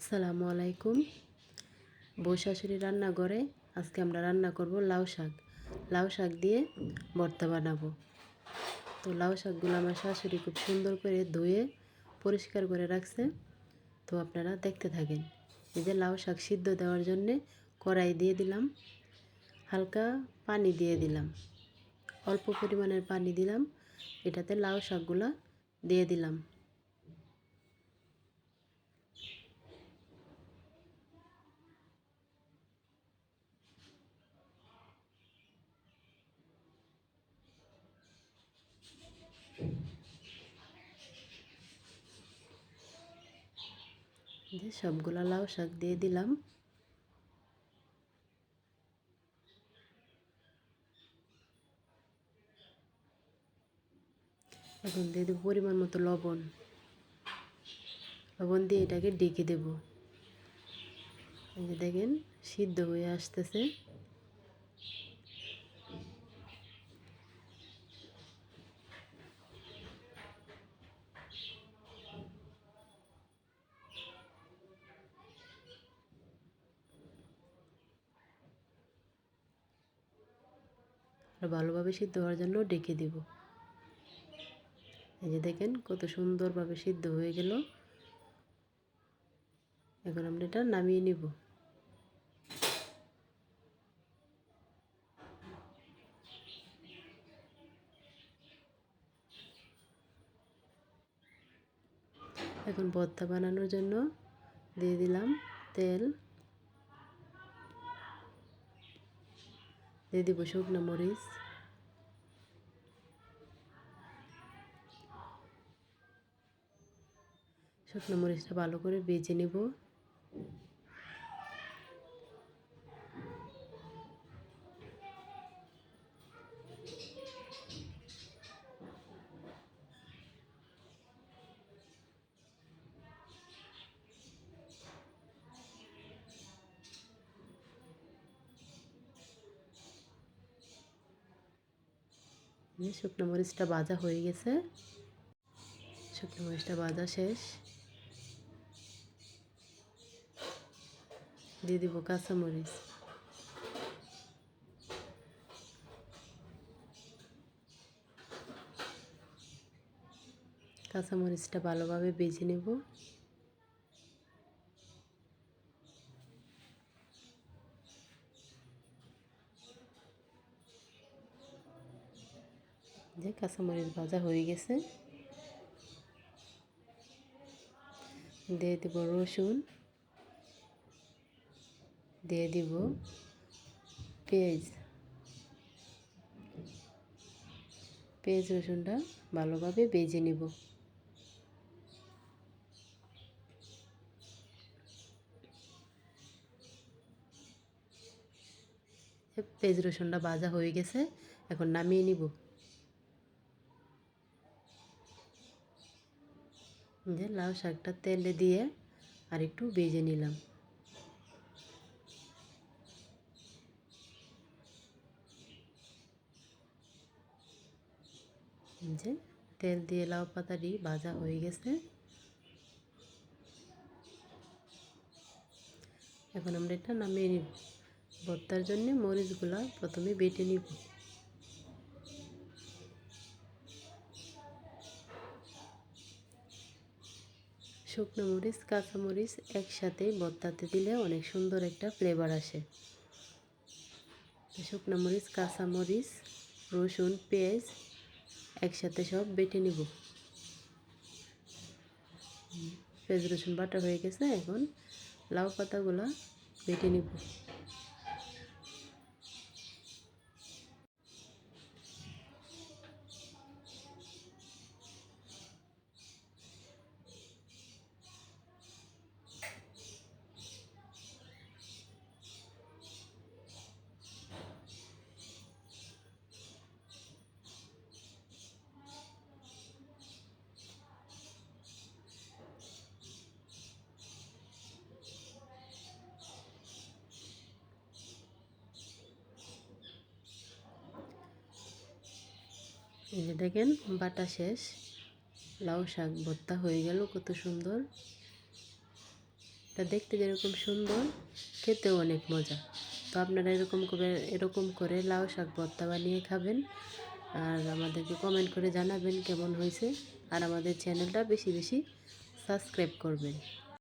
আসসালামু আলাইকুম। বউ শাশুড়ি রান্নাঘরে আজকে আমরা রান্না করব লাউ শাক। লাউ শাক দিয়ে ভর্তা বানাবো। তো লাউ শাকগুলো আমার শাশুড়ি খুব সুন্দর করে ধুয়ে পরিষ্কার করে রাখছে। তো আপনারা দেখতে থাকেন। এই যে লাউ শাক সিদ্ধ দেওয়ার জন্যে কড়াই দিয়ে দিলাম। হালকা পানি দিয়ে দিলাম। অল্প পরিমাণের পানি দিলাম। এটাতে লাউ শাকগুলো দিয়ে দিলাম। যে সবগুলা লাউ শাক দিয়ে দিলাম। এখন দিয়ে দেবো পরিমাণ মতো লবণ। লবণ দিয়ে এটাকে ডেকে দেব। দেখেন, সিদ্ধ হয়ে আসতেছে। আর ভালোভাবে সিদ্ধ হওয়ার জন্য ডেকে দেব। এই যে দেখেন কত সুন্দরভাবে সিদ্ধ হয়ে গেল। এখন আমরা এটা নামিয়ে নিব। এখন ভর্তা বানানোর জন্য দিয়ে দিলাম তেল। দিয়ে দিব শুকনো মরিচ শুকনো মরিচটা ভালো করে বেজে নেব শুকনো মরিচটা ভাজা হয়ে গেছে। শুকনো মরিচটা ভাজা শেষ। দিয়ে দিব কাঁচামরিচ কাঁচামরিচটা ভালোভাবে বেজে নেব। যে কাঁচামরিচ ভাজা হয়ে গেছে। দিয়ে দেব রসুন। দিয়ে দিব পেঁয়াজ। পেঁয়াজ, রসুনটা ভালোভাবে বেজে নিব। পেঁয়াজ, রসুনটা ভাজা হয়ে গেছে, এখন নামিয়ে নিব। যে লাউ শাকটা তেলে দিয়ে আর একটু বেজে নিলাম। যে তেল দিয়ে লাউ পাতাটি ভাজা হয়ে গেছে। এখন আমরা এটা নামিয়ে নিব। ভর্তার জন্য মরিচগুলা প্রথমে বেটে নিব। শুকনো মরিচ, কাঁচা মরিচ একসাথে ভর্তাতে দিলে অনেক সুন্দর একটা ফ্লেভার আসে। শুকনো মরিচ, কাঁচা মরিচ, রসুন, পেঁয়াজ একসাথে সব বেটে নিব। পেঁয়াজ, রসুন বাটা হয়ে গেছে, এখন লাউ পাতাগুলো বেটে নিব। এই যে দেখেন, বাটা শেষ। লাউ শাক ভর্তা হয়ে গেল, কত সুন্দর। এটা দেখতে যেরকম সুন্দর, খেতেও অনেক মজা। তো আপনারা এরকম করে এরকম করে লাউ শাক ভর্তা বানিয়ে খাবেন। আর আমাদেরকে কমেন্ট করে জানাবেন কেমন হয়েছে। আর আমাদের চ্যানেলটা বেশি বেশি সাবস্ক্রাইব করবেন।